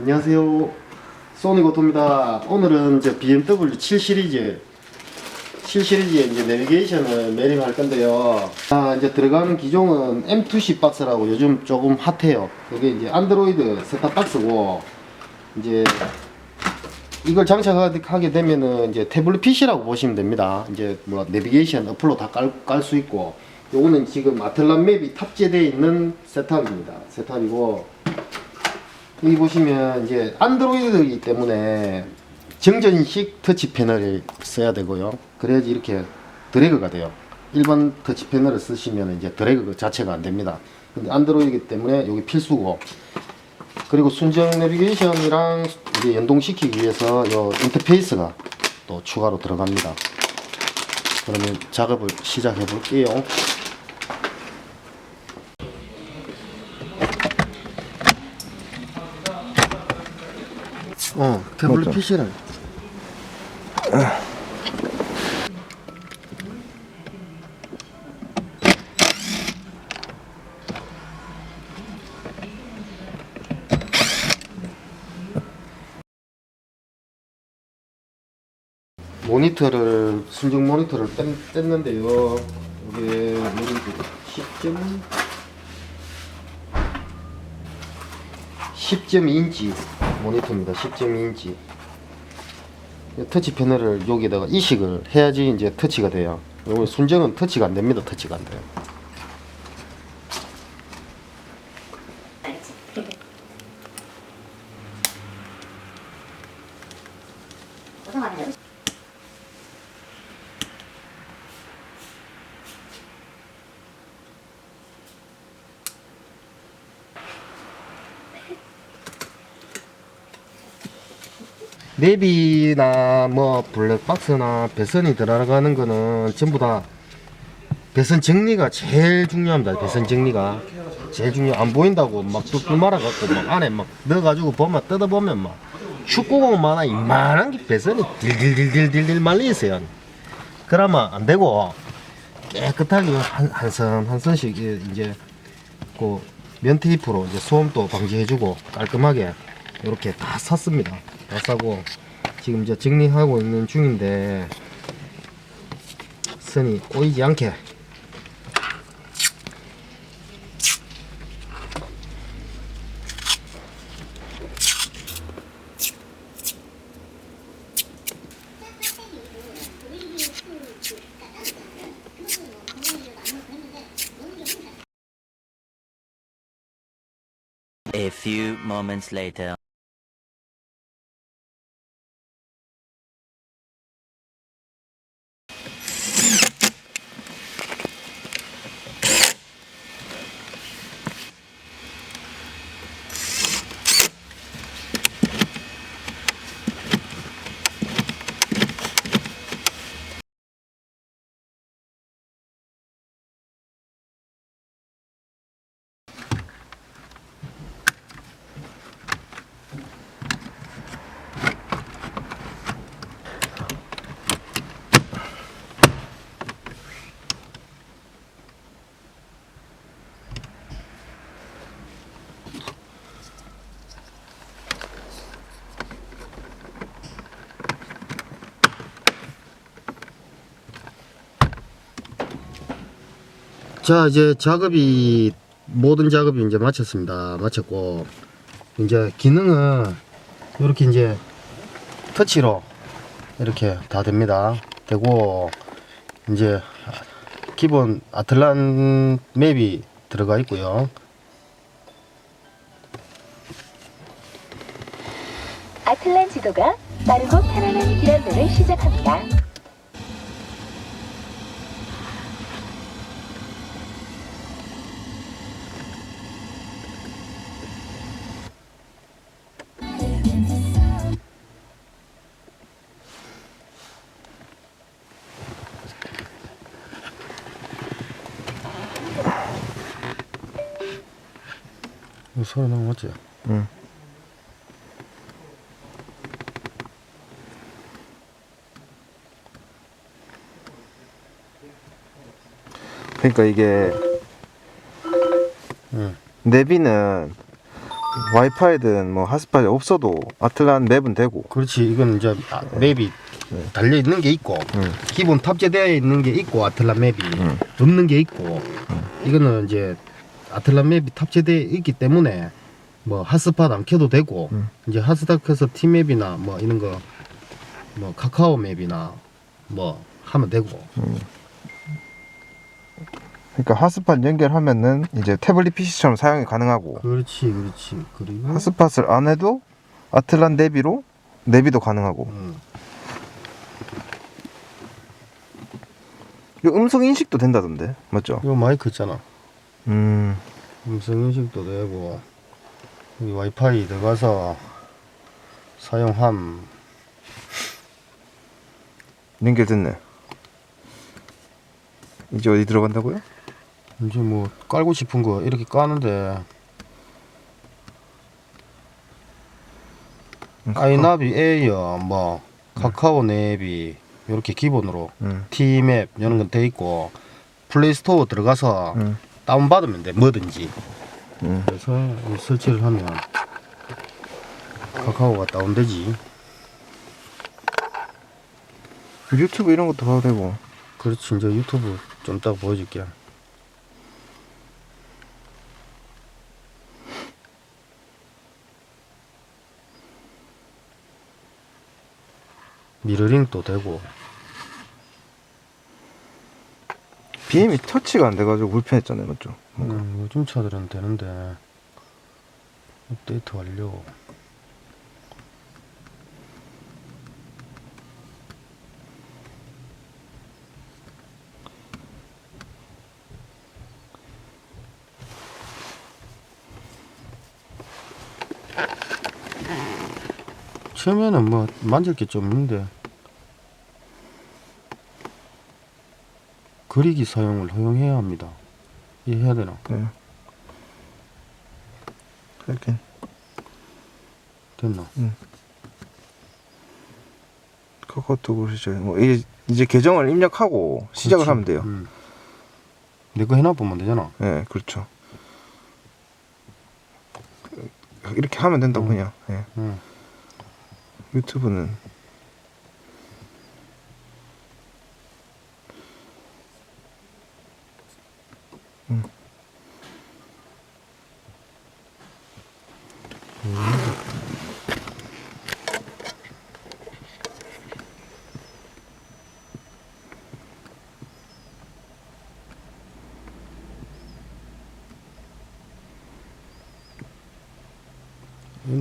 안녕하세요. 소니 고토입니다. 오늘은 이제 BMW 7 시리즈 7 시리즈에 이제 내비게이션을 매립할 건데요. 아, 이제 들어가는 기종은 M2C 박스라고 요즘 조금 핫해요. 이게 이제 안드로이드 셋탑 박스고 이제 이걸 장착하게 되면은 이제 태블릿 PC라고 보시면 됩니다. 이제 뭐 내비게이션 어플로 다 깔수 있고 요거는 지금 아틀란 맵이 탑재되어 있는 셋탑입니다. 셋탑이고 여기 보시면 이제 안드로이드이기 때문에 정전식 터치 패널을 써야 되고요. 그래야지 이렇게 드래그가 돼요. 일반 터치 패널을 쓰시면 이제 드래그 자체가 안 됩니다. 근데 안드로이드이기 때문에 여기 필수고 그리고 순정 내비게이션이랑 이제 연동시키기 위해서 요 인터페이스가 또 추가로 들어갑니다. 그러면 작업을 시작해 볼게요. 어, 태블릿 맞죠? PC를 모니터를 순정 모니터를 뺐, 뺐는데요. 이게 뭐지? 10점 10.2인치 모니터입니다. 10.2인치. 터치 패널을 여기다가 이식을 해야지 이제 터치가 돼요. 요거 순정은 터치가 안 됩니다. 터치가 안 돼요. 내비나 뭐 블랙박스나 배선이 들어가는 거는 전부 다 배선 정리가 제일 중요합니다. 배선 정리가 제일 중요. 안 보인다고 막 뚝뚝 말아갖고 막 안에 막 넣어가지고 보면 뜯어보면 막 축구공만한 이만한 게 배선이 딜딜딜딜딜 말려 있어요. 그러면 안 되고 깨끗하게 한, 한 선 한 선씩 이제 그 면테이프로 이제 소음도 방지해주고 깔끔하게 이렇게 다 샀습니다. 다 싸고 지금 이제 정리하고 있는 중인데 선이 꼬이지 않게 A few moments later. 자 이제 작업이 모든 작업이 이제 마쳤습니다. 마쳤고 이제 기능은 이렇게 이제 터치로 이렇게 다 됩니다. 되고 이제 기본 아틀란 맵이 들어가 있고요. 아틀란 지도가 빠르고 편안한 길 안내를 시작합니다. 이거 소리 나면 맞지? 응. 그러니까 이게 응. 내비는 와이파이든 뭐 핫스팟이 없어도 아틀란 맵은 되고 그렇지 이건 이제 아, 맵이 달려 있는 게 있고 음. 기본 탑재되어 있는 게 있고 아틀란 맵이 없는 게 있고 이거는 이제 아틀란 맵이 탑재되어 있기 때문에 뭐 핫스팟 안 켜도 되고 음. 이제 핫스팟에서 티맵이나 뭐 이런 거 뭐 카카오 맵이나 뭐 하면 되고. 그러니까 핫스팟 연결하면은 이제 태블릿 PC처럼 사용이 가능하고. 그렇지 그렇지. 그리고 핫스팟을 안 해도 아틀란 내비로 내비도 가능하고. 음, 이 음성 인식도 된다던데. 맞죠? 이거 마이크 있잖아 음. 음성 인식도 되고 여기 와이파이 들어가서 사용함. 연결됐네. 이제 어디 들어간다고요? 이제 뭐 깔고 싶은 거 이렇게 까는데. 음, 아이나비 에이어 뭐 카카오 내비 이렇게 기본으로 음, T맵 이런 건 돼 있고 플레이스토어 들어가서 음, 다운 받으면 돼 뭐든지. 음. 그래서 이 설치를 하면 카카오가 다운되지. 유튜브 이런 것도 봐도 되고. 그렇지 이제 유튜브 좀 이따가 보여줄게 미러링도 되고 BM이 터치가 안 돼가지고 불편했잖아요 맞죠? 음, 요즘 차들은 되는데. 업데이트 완료. 처음에는 뭐 만질 게 좀 있는데 그리기 사용을 허용해야 합니다. 이해해야 되나? 네. 이렇게 됐나? 카카오톡으로 시작. 뭐 이제 이제 계정을 입력하고 시작을 그렇지. 하면 돼요. 음. 내거 해놔 보면 되잖아. 네, 그렇죠. 이렇게 하면 된다고 음. 그냥. 예. 응. 유튜브는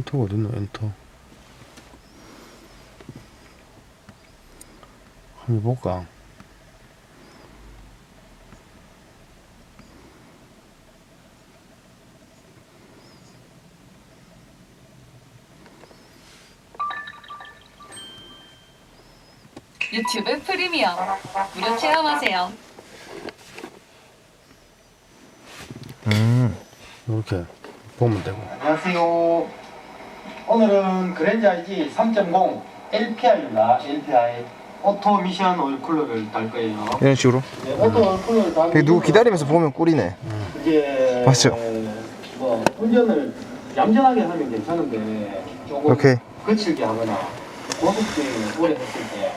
엔터가 어딨노? 엔터. 한번 볼까? 유튜브 프리미엄 무료 체험하세요. 음. 이렇게 보면 되고. 안녕하세요. 오늘은 그랜저 IG 3.0 LPI입니다. LPI 오토 미션 오일 쿨러를 달 거예요. 이런 식으로. 네, 오토 오일 쿨러를 달고 되게 누구 기다리면서 보면 꿀이네. 이제 맞죠? 뭐 운전을 얌전하게 하면 괜찮은데 조금 오케이. 거칠게 하거나 고속주행을 오래 했을 때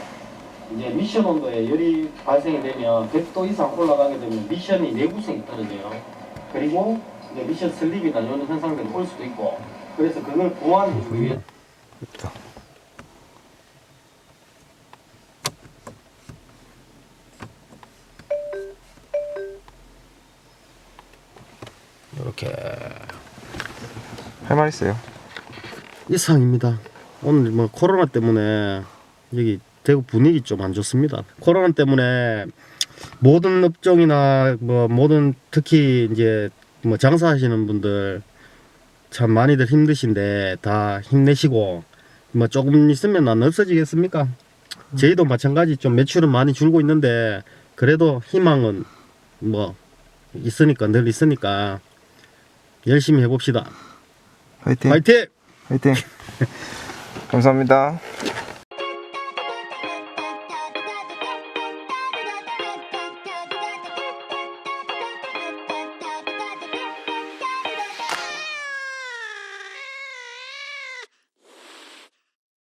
이제 미션 온도에 열이 발생이 되면 100도 이상 올라가게 되면 미션이 내구성이 떨어져요. 그리고 이제 미션 슬립이나 이런 현상들이 올 수도 있고 그래서 그걸 보완하기 위해. 이렇게 할 말 있어요? 이상입니다. 오늘 뭐 코로나 때문에 여기 대구 분위기 좀 안 좋습니다. 코로나 때문에 모든 업종이나 뭐 모든 특히 이제 뭐 장사하시는 분들 참 많이들 힘드신데 다 힘내시고 뭐 조금 있으면 안 없어지겠습니까? 저희도 마찬가지 좀 매출은 많이 줄고 있는데 그래도 희망은 뭐 있으니까 늘 있으니까 열심히 해봅시다. 화이팅. 화이팅! 화이팅. 감사합니다.